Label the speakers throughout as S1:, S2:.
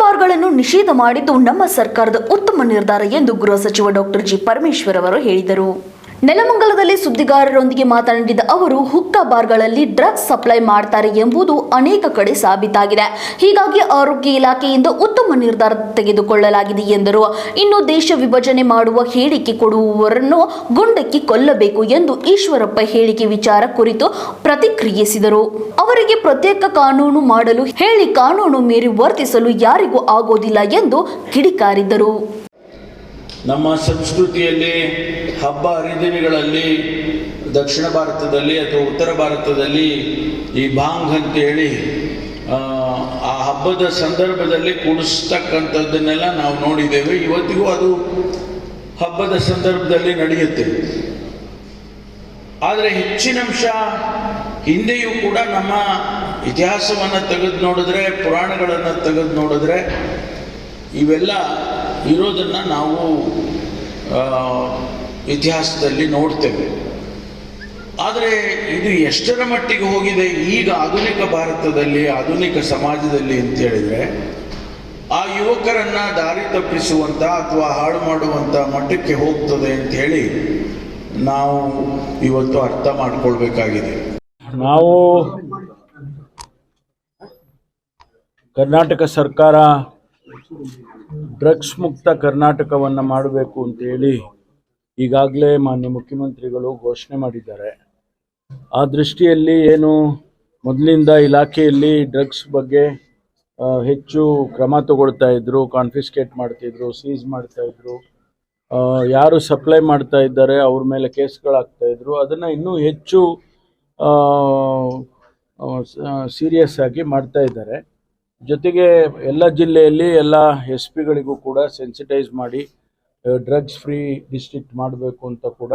S1: ಬಾರ್ಗಳನ್ನು ನಿಷೇಧ ಮಾಡಿದ್ದು ನಮ್ಮ ಸರ್ಕಾರದ ಉತ್ತಮ ನಿರ್ಧಾರ ಎಂದು ಗೃಹ ಸಚಿವ ಡಾಕ್ಟರ್ ಜಿ ಪರಮೇಶ್ವರ್ ಅವರು ಹೇಳಿದರು. ನೆಲಮಂಗಲದಲ್ಲಿ ಸುದ್ದಿಗಾರರೊಂದಿಗೆ ಮಾತನಾಡಿದ ಅವರು, ಹುಕ್ಕಾ ಬಾರ್ಗಳಲ್ಲಿ ಡ್ರಗ್ಸ್ ಸಪ್ಲೈ ಮಾಡ್ತಾರೆ ಎಂಬುದು ಅನೇಕ ಕಡೆ ಸಾಬೀತಾಗಿದೆ. ಹೀಗಾಗಿ ಆರೋಗ್ಯ ಇಲಾಖೆಯಿಂದ ಉತ್ತಮ ನಿರ್ಧಾರ ತೆಗೆದುಕೊಳ್ಳಲಾಗಿದೆ ಎಂದರು. ಇನ್ನು ದೇಶ ವಿಭಜನೆ ಮಾಡುವ ಹೇಳಿಕೆ ಕೊಡುವವರನ್ನು ಗುಂಡಕ್ಕಿ ಕೊಲ್ಲಬೇಕು ಎಂದು ಈಶ್ವರಪ್ಪ ಹೇಳಿಕೆ ವಿಚಾರ ಕುರಿತು ಪ್ರತಿಕ್ರಿಯಿಸಿದರು. ಅವರಿಗೆ ಪ್ರತ್ಯೇಕ ಕಾನೂನು ಮಾಡಲು ಹೇಳಿ ಕಾನೂನು ಮೀರಿ ವರ್ತಿಸಲು ಯಾರಿಗೂ ಆಗೋದಿಲ್ಲ ಎಂದು ಕಿಡಿಕಾರಿದರು.
S2: ನಮ್ಮ ಸಂಸ್ಕೃತಿಯಲ್ಲಿ ಹಬ್ಬ ಹರಿದಿನಗಳಲ್ಲಿ ದಕ್ಷಿಣ ಭಾರತದಲ್ಲಿ ಅಥವಾ ಉತ್ತರ ಭಾರತದಲ್ಲಿ ಈ ಭಾಂಗ್ ಅಂತೇಳಿ ಆ, ಹಬ್ಬದ ಸಂದರ್ಭದಲ್ಲಿ ಕುಡಿಸ್ತಕ್ಕಂಥದ್ದನ್ನೆಲ್ಲ ನಾವು ನೋಡಿದ್ದೇವೆ. ಇವತ್ತಿಗೂ ಅದು ಹಬ್ಬದ ಸಂದರ್ಭದಲ್ಲಿ ನಡೆಯುತ್ತೆ. ಆದರೆ ಹೆಚ್ಚಿನ ಅಂಶ ಹಿಂದೆಯೂ ಕೂಡ ನಮ್ಮ ಇತಿಹಾಸವನ್ನು ತೆಗೆದು ನೋಡಿದ್ರೆ ಪುರಾಣಗಳನ್ನು ತೆಗೆದು ನೋಡಿದ್ರೆ ಇವೆಲ್ಲ ಇರೋದನ್ನು ನಾವು ಇತಿಹಾಸದಲ್ಲಿ ನೋಡ್ತೇವೆ. ಆದರೆ ಇದು ಎಷ್ಟರ ಮಟ್ಟಿಗೆ ಹೋಗಿದೆ ಈಗ ಆಧುನಿಕ ಭಾರತದಲ್ಲಿ, ಆಧುನಿಕ ಸಮಾಜದಲ್ಲಿ ಅಂತೇಳಿದರೆ ಆ ಯುವಕರನ್ನು ದಾರಿ ತಪ್ಪಿಸುವಂಥ ಅಥವಾ ಹಾಳು ಮಾಡುವಂಥ ಮಟ್ಟಕ್ಕೆ ಹೋಗ್ತದೆ ಅಂತ ಹೇಳಿ ನಾವು ಇವತ್ತು ಅರ್ಥ ಮಾಡ್ಕೊಳ್ಬೇಕಾಗಿದೆ.
S3: ನಾವು ಕರ್ನಾಟಕ ಸರ್ಕಾರ ಡ್ರಗ್ಸ್ ಮುಕ್ತ ಕರ್ನಾಟಕವನ್ನು ಮಾಡಬೇಕು ಅಂತೇಳಿ ಈಗಾಗಲೇ ಮಾನ್ಯ ಮುಖ್ಯಮಂತ್ರಿಗಳು ಘೋಷಣೆ ಮಾಡಿದ್ದಾರೆ. ಆ ದೃಷ್ಟಿಯಲ್ಲಿ ಏನು ಮೊದಲಿಂದ ಇಲಾಖೆಯಲ್ಲಿ ಡ್ರಗ್ಸ್ ಬಗ್ಗೆ ಹೆಚ್ಚು ಕ್ರಮ ತಗೊಳ್ತಾ ಇದ್ರು, ಕಾನ್ಫಿಸ್ಕೇಟ್ ಮಾಡ್ತಿದ್ರು ಸೀಸ್ ಮಾಡ್ತಾ ಇದ್ರು ಯಾರು ಸಪ್ಲೈ ಮಾಡ್ತಾ ಇದ್ದಾರೆ, ಅವ್ರ ಮೇಲೆ ಕೇಸ್ಗಳಾಗ್ತಾ ಇದ್ರು, ಅದನ್ನು ಇನ್ನೂ ಹೆಚ್ಚು ಸೀರಿಯಸ್ ಆಗಿ ಮಾಡ್ತಾ ಇದ್ದಾರೆ. ಜೊತೆಗೆ ಎಲ್ಲ ಜಿಲ್ಲೆಯಲ್ಲಿ ಎಲ್ಲ ಎಸ್ ಪಿಗಳಿಗೂ ಕೂಡ ಸೆನ್ಸಿಟೈಸ್ ಮಾಡಿ ಡ್ರಗ್ಸ್ ಫ್ರೀ ಡಿಸ್ಟ್ರಿಕ್ಟ್ ಮಾಡಬೇಕು ಅಂತ ಕೂಡ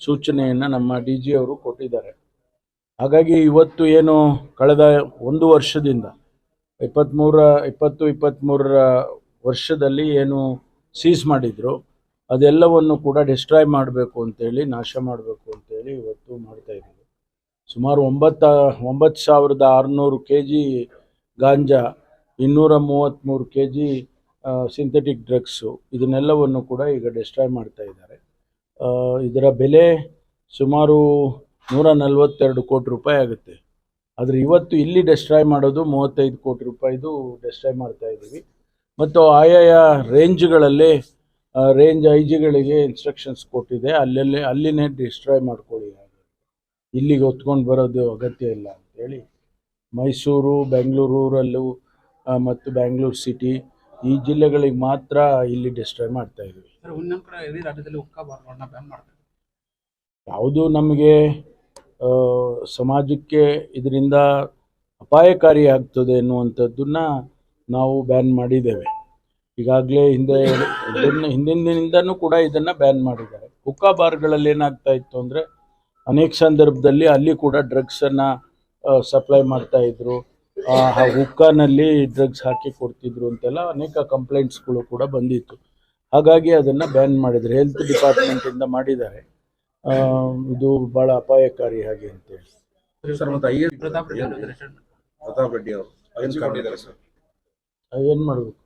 S3: ಸೂಚನೆಯನ್ನು ನಮ್ಮ ಡಿ ಜಿ ಅವರು ಕೊಟ್ಟಿದ್ದಾರೆ. ಹಾಗಾಗಿ ಇವತ್ತು ಏನು ಕಳೆದ ಒಂದು ವರ್ಷದಿಂದ ಇಪ್ಪತ್ತ್ಮೂರ ಇಪ್ಪತ್ತು ಇಪ್ಪತ್ತ್ಮೂರರ ವರ್ಷದಲ್ಲಿ ಏನು ಸೀಸ್ ಮಾಡಿದ್ರು, ಅದೆಲ್ಲವನ್ನು ಕೂಡ ಡಿಸ್ಟ್ರಾಯ್ ಮಾಡಬೇಕು ಅಂತೇಳಿ ನಾಶ ಮಾಡಬೇಕು ಅಂತೇಳಿ ಇವತ್ತು ಮಾಡ್ತಾ ಇದ್ದೀವಿ. ಸುಮಾರು ಒಂಬತ್ತ, ಒಂಬತ್ತು ಸಾವಿರದ ಆರುನೂರು ಕೆ ಜಿ ಗಾಂಜಾ, ಇನ್ನೂರ ಮೂವತ್ತ್ಮೂರು ಕೆ ಜಿ ಸಿಂಥೆಟಿಕ್ ಡ್ರಗ್ಸು ಇದನ್ನೆಲ್ಲವನ್ನು ಕೂಡ ಈಗ ಡಿಸ್ಟ್ರಾಯ್ ಮಾಡ್ತಾ ಇದ್ದಾರೆ. ಇದರ ಬೆಲೆ ಸುಮಾರು ನೂರ ನಲವತ್ತೆರಡು ಕೋಟಿ ರೂಪಾಯಿ ಆಗುತ್ತೆ. ಆದರೆ ಇವತ್ತು ಇಲ್ಲಿ ಡೆಸ್ಟ್ರಾಯ್ ಮಾಡೋದು ಮೂವತ್ತೈದು ಕೋಟಿ ರೂಪಾಯಿದು ಡೆಸ್ಟ್ರಾಯ್ ಮಾಡ್ತಾ ಇದ್ದೀವಿ. ಮತ್ತು ಆಯಾಯ ರೇಂಜ್ಗಳಲ್ಲಿ ರೇಂಜ್ ಐ ಜಿಗಳಿಗೆ ಇನ್ಸ್ಟ್ರಕ್ಷನ್ಸ್ ಕೊಟ್ಟಿದೆ. ಅಲ್ಲಲ್ಲೇ, ಅಲ್ಲಿನೇ ಡಿಸ್ಟ್ರಾಯ್ ಮಾಡ್ಕೊಳ್ಳಿ ಇಲ್ಲಿಗೆ ಹೊತ್ಕೊಂಡು ಬರೋದು ಅಗತ್ಯ ಇಲ್ಲ ಅಂತೇಳಿ ಮೈಸೂರು ಬೆಂಗಳೂರಲ್ಲೂ ಮತ್ತು ಬ್ಯಾಂಗ್ಳೂರು ಸಿಟಿ ಈ ಜಿಲ್ಲೆಗಳಿಗೆ ಮಾತ್ರ ಇಲ್ಲಿ ಡಿಸ್ಟ್ರಾಯ್ ಮಾಡ್ತಾ ಇದ್ದೀವಿ. ಯಾವುದು ನಮಗೆ ಸಮಾಜಕ್ಕೆ ಇದರಿಂದ ಅಪಾಯಕಾರಿ ಆಗ್ತದೆ ಎನ್ನುವಂಥದ್ದನ್ನ ನಾವು ಬ್ಯಾನ್ ಮಾಡಿದ್ದೇವೆ. ಈಗಾಗಲೇ ಹಿಂದೆ ಹಿಂದಿನ ಹಿಂದಿನಿಂದನೂ ಕೂಡ ಇದನ್ನು ಬ್ಯಾನ್ ಮಾಡಿದ್ದಾರೆ. ಹುಕ್ಕಾ ಬಾರ್ಗಳಲ್ಲಿ ಏನಾಗ್ತಾ ಇತ್ತು ಅಂದರೆ ಅನೇಕ ಸಂದರ್ಭದಲ್ಲಿ ಅಲ್ಲಿ ಕೂಡ ಡ್ರಗ್ಸನ್ನು ಸಪ್ಲೈ ಮಾಡ್ತಾ ಇದ್ರು. ಹುಕ್ಕಾನಲ್ಲಿ ಡ್ರಗ್ಸ್ ಹಾಕಿ ಕೊಡ್ತಿದ್ರು ಅಂತೆಲ್ಲ ಅನೇಕ ಕಂಪ್ಲೇಂಟ್ಸ್ಗಳು ಕೂಡ ಬಂದಿತ್ತು. ಹಾಗಾಗಿ ಅದನ್ನ ಬ್ಯಾನ್ ಮಾಡಿದ್ರು. ಹೆಲ್ತ್ ಡಿಪಾರ್ಟ್ಮೆಂಟ್ ಇಂದ ಮಾಡಿದ್ದಾರೆ. ಆ, ಇದು ಬಹಳ ಅಪಾಯಕಾರಿ ಹಾಗೆ ಅಂತೇಳಿ
S4: ಹಂಚ್ಕೊಂಡಿದ್ದಾರೆ ಸರ್
S3: ಏನು ಮಾಡಬೇಕು?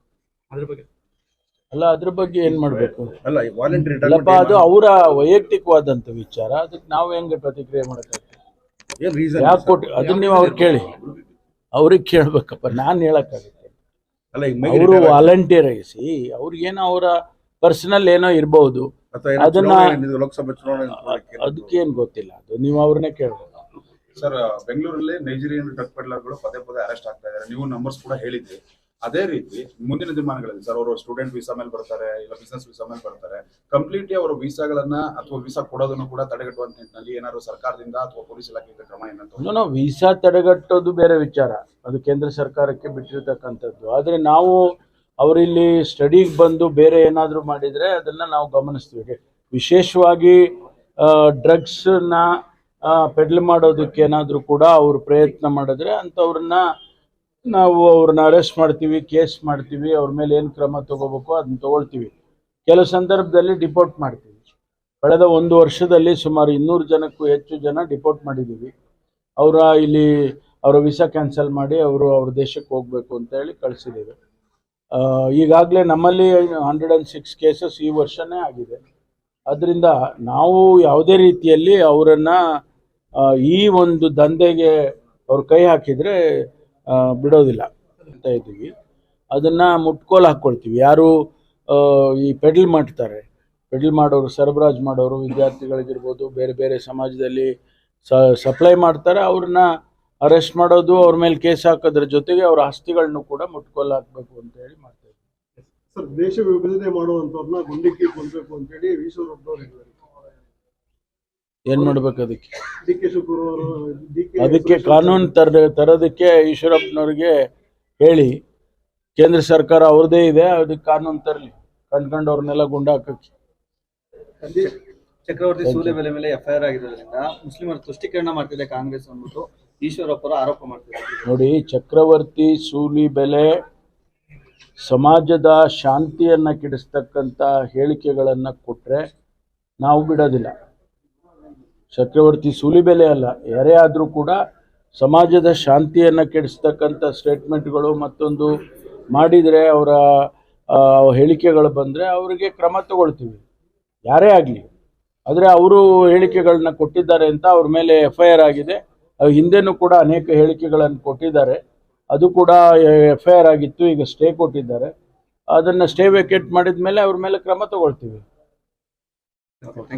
S5: ಅದ್ರ ಬಗ್ಗೆ.
S3: ಅಲ್ಲ ಅದ್ರ ಬಗ್ಗೆ ಏನ್ ಮಾಡ್ಬೇಕು?
S4: ಅಲ್ಲ ವಾಲಂಟ್ರಿ
S3: ಅಲ್ಲಪ್ಪ ಅದು ಅವರ ವೈಯಕ್ತಿಕವಾದಂತ ವಿಚಾರ. ಅದಕ್ಕೆ ನಾವು ಹೆಂಗೆ ಪ್ರತಿಕ್ರಿಯೆ ಮಾಡೋಕ್ಕಾಗ್ತದೆ
S4: ಏನ್ ರೀಸನ್
S3: ಯಾಕೆ ಕೊಟ್ಟು ಅದನ್ನ ನೀವು ಅವ್ರು ಕೇಳಿ. ಅವ್ರಿಗೆ ಕೇಳ್ಬೇಕಪ್ಪ. ನಾನು ಹೇಳಕ್ಕಾಗುತ್ತೆ.
S4: ಅವರು ಈಗ
S3: ಅವರು ಏನೋ ಅವ್ರಿಗೇನೋ ಅವರ ಪರ್ಸನಲ್ ಏನೋ ಇರಬಹುದು
S4: ಅಥವಾ ಏನೋ
S3: ಅದನ್ನ-
S4: ಚುನಾವಣೆ ಲೋಕಸಭೆ ಚುನಾವಣೆ.
S3: ಅದಕ್ಕೇನು ಗೊತ್ತಿಲ್ಲ. ಅದು ನೀವು ಅವ್ರನ್ನೇ ಕೇಳ್ಬೇಕು.
S6: ಸರ್ ಬೆಂಗಳೂರಲ್ಲಿ ನೈಜೀರಿಯನ್ ಡ್ರಗ್ ಪೆಡ್ಲರ್ಗಳು ಪದೇ ಪದೇ ಅರೆಸ್ಟ್ ಆಗ್ತಾ ಇದ್ದಾರೆ. ನೀವು ನಂಬರ್ಸ್ ಕೂಡ ಹೇಳಿದ್ರಿ. ಅದೇ ರೀತಿ ಮುಂದಿನ ದಿನಮಾನಗಳಲ್ಲಿ ಸರ್, ಅವರು ಸ್ಟೂಡೆಂಟ್ ವೀಸಾ ಮೇಲೆ ಬರ್ತಾರೆ, ಇಲ್ಲ ಬಿಸ್ನೆಸ್ ವೀಸಾ ಮೇಲೆ ಬರ್ತಾರೆ ಕಂಪ್ಲೀಟ್ಲಿ ಅವರ ವೀಸಾಗಳನ್ನ ಅಥವಾ ವೀಸಾ ಕೊಡೋದನ್ನು ಕೂಡ ತಡೆಗಟ್ಟುವಂತ ನಿಟ್ಟಿನಲ್ಲಿ ಏನಾದ್ರು ಸರ್ಕಾರದಿಂದ ಅಥವಾ ಪೊಲೀಸ್ ಇಲಾಖೆಯಿಂದ ಕ್ರಮ ಏನಂತ
S3: ವೀಸಾ ತಡೆಗಟ್ಟೋದು ಬೇರೆ ವಿಚಾರ. ಅದು ಕೇಂದ್ರ ಸರ್ಕಾರಕ್ಕೆ ಬಿಟ್ಟಿರ್ತಕ್ಕಂಥದ್ದು. ಆದರೆ ನಾವು ಅವರಿಲ್ಲಿ ಸ್ಟಡಿಗೆ ಬಂದು ಬೇರೆ ಏನಾದರೂ ಮಾಡಿದರೆ ಅದನ್ನು ನಾವು ಗಮನಿಸ್ತೀವಿ. ವಿಶೇಷವಾಗಿ ಡ್ರಗ್ಸನ್ನ ಪೆಡ್ಲ್ ಮಾಡೋದಕ್ಕೆ ಏನಾದರೂ ಕೂಡ ಅವರು ಪ್ರಯತ್ನ ಮಾಡಿದ್ರೆ ಅಂಥವ್ರನ್ನ ನಾವು ಅವ್ರನ್ನ ಅರೆಸ್ಟ್ ಮಾಡ್ತೀವಿ ಕೇಸ್ ಮಾಡ್ತೀವಿ, ಅವ್ರ ಮೇಲೆ ಏನು ಕ್ರಮ ತಗೋಬೇಕು ಅದನ್ನ ತಗೊಳ್ತೀವಿ. ಕೆಲವು ಸಂದರ್ಭದಲ್ಲಿ ಡಿಪೋರ್ಟ್ ಮಾಡ್ತೀವಿ. ಕಳೆದ ಒಂದು ವರ್ಷದಲ್ಲಿ ಸುಮಾರು ಇನ್ನೂರು ಜನಕ್ಕೂ ಹೆಚ್ಚು ಜನ ಡಿಪೋರ್ಟ್ ಮಾಡಿದ್ದೀವಿ. ಅವರ ಇಲ್ಲಿ ಅವರ ವೀಸಾ ಕ್ಯಾನ್ಸಲ್ ಮಾಡಿ ಅವರು ಅವ್ರ ದೇಶಕ್ಕೆ ಹೋಗಬೇಕು ಅಂತ ಹೇಳಿ ಕಳಿಸಿದ್ದೀವಿ. ಈಗಾಗಲೇ ನಮ್ಮಲ್ಲಿ ಹಂಡ್ರೆಡ್ ಆ್ಯಂಡ್ ಸಿಕ್ಸ್ ಕೇಸಸ್ ಈ ವರ್ಷನೇ ಆಗಿದೆ. ಅದರಿಂದ ನಾವು ಯಾವುದೇ ರೀತಿಯಲ್ಲಿ ಅವರನ್ನು ಈ ಒಂದು ದಂಧೆಗೆ ಅವ್ರು ಕೈ ಹಾಕಿದರೆ ಬಿಡೋದಿಲ್ಲ ಅಂತ ಇದ್ದೀವಿ. ಅದನ್ನು ಮುಟ್ಕೋಲು ಹಾಕ್ಕೊಳ್ತೀವಿ ಯಾರು ಈ ಪೆಡಲ್ ಮಾಡ್ತಾರೆ. ಪೆಡಲ್ ಮಾಡೋರು, ಸರಬರಾಜು ಮಾಡೋರು, ವಿದ್ಯಾರ್ಥಿಗಳಿಗಿರ್ಬೋದು, ಬೇರೆ ಬೇರೆ ಸಮಾಜದಲ್ಲಿ ಸಪ್ಲೈ ಮಾಡ್ತಾರೆ. ಅವ್ರನ್ನ ಅರೆಸ್ಟ್ ಮಾಡೋದು, ಅವ್ರ ಮೇಲೆ ಕೇಸ್ ಹಾಕೋದ್ರ ಜೊತೆಗೆ ಅವ್ರ ಆಸ್ತಿಗಳನ್ನು ಕೂಡ ಮುಟ್ಕೋಲು ಹಾಕಬೇಕು ಅಂತ ಹೇಳಿ ಮಾಡ್ತಾ
S7: ಸರ್, ದೇಶ ವಿಭಜನೆ ಮಾಡುವಂತವ್ರನ್ನ ಗುಂಡಿಕ್ಕಿ ಕೊಲ್ಬೇಕು ಅಂತೇಳಿ ಈಶ್ವರಪ್ಪನವ್ರು ಹೇಳಿದ್ದಾರೆ.
S3: ಏನು ಮಾಡ್ಬೇಕು ಅದಕ್ಕೆ? ಅದಕ್ಕೆ ಕಾನೂನು ತರ ತರೋದಕ್ಕೆ ಈಶ್ವರಪ್ಪನವ್ರಿಗೆ ಹೇಳಿ. ಕೇಂದ್ರ ಸರ್ಕಾರ ಅವ್ರದೇ ಇದೆ ಅದಕ್ಕೆ ಕಾನೂನು ತರಲಿ. ಕಂಡ್ಕೊಂಡು ಅವ್ರನ್ನೆಲ್ಲ ಗುಂಡಾಕಕ್ಕೆ
S8: ಚಕ್ರವರ್ತಿ ಸೂಲಿಬೆಲೆ ಮೇಲೆ ಎಫ್ಐಆರ್ ಆಗಿರೋದ್ರಿಂದ ಮುಸ್ಲಿಮರ ತುಷ್ಟೀಕರಣ ಮಾಡ್ತಿದೆ ಕಾಂಗ್ರೆಸ್ ಅಂದ್ಬಿಟ್ಟು ಈಶ್ವರಪ್ಪರು ಆರೋಪ ಮಾಡ್ತಿದ್ದಾರೆ.
S3: ನೋಡಿ ಚಕ್ರವರ್ತಿ ಸೂಲಿ ಬೆಲೆ ಸಮಾಜದ ಶಾಂತಿಯನ್ನ ಕೆಡಿಸ್ತಕ್ಕಂತ ಹೇಳಿಕೆಗಳನ್ನ ಕೊಟ್ರೆ ನಾವು ಬಿಡೋದಿಲ್ಲ. ಚಕ್ರವರ್ತಿ ಸೂಲಿಬೆಲೆ ಅಲ್ಲ, ಯಾರೇ ಆದರೂ ಕೂಡ ಸಮಾಜದ ಶಾಂತಿಯನ್ನು ಕೆಡಿಸ್ತಕ್ಕಂಥ ಸ್ಟೇಟ್ಮೆಂಟ್ಗಳು ಮತ್ತೊಂದು ಮಾಡಿದರೆ ಅವರ ಹೇಳಿಕೆಗಳು ಬಂದರೆ ಅವರಿಗೆ ಕ್ರಮ ತಗೊಳ್ತೀವಿ. ಯಾರೇ ಆಗಲಿ. ಆದರೆ ಅವರು ಹೇಳಿಕೆಗಳನ್ನ ಕೊಟ್ಟಿದ್ದಾರೆ ಅಂತ ಅವ್ರ ಮೇಲೆ ಎಫ್ ಐ ಆರ್ ಆಗಿದೆ ಹಿಂದೆನೂ ಕೂಡ ಅನೇಕ ಹೇಳಿಕೆಗಳನ್ನು ಕೊಟ್ಟಿದ್ದಾರೆ. ಅದು ಕೂಡ ಎಫ್ ಐ ಆರ್ ಆಗಿತ್ತು, ಈಗ ಸ್ಟೇ ಕೊಟ್ಟಿದ್ದಾರೆ. ಅದನ್ನು ಸ್ಟೇ ವೇಕೇಟ್ ಮಾಡಿದ ಮೇಲೆ ಅವ್ರ ಮೇಲೆ ಕ್ರಮ ತಗೊಳ್ತೀವಿ.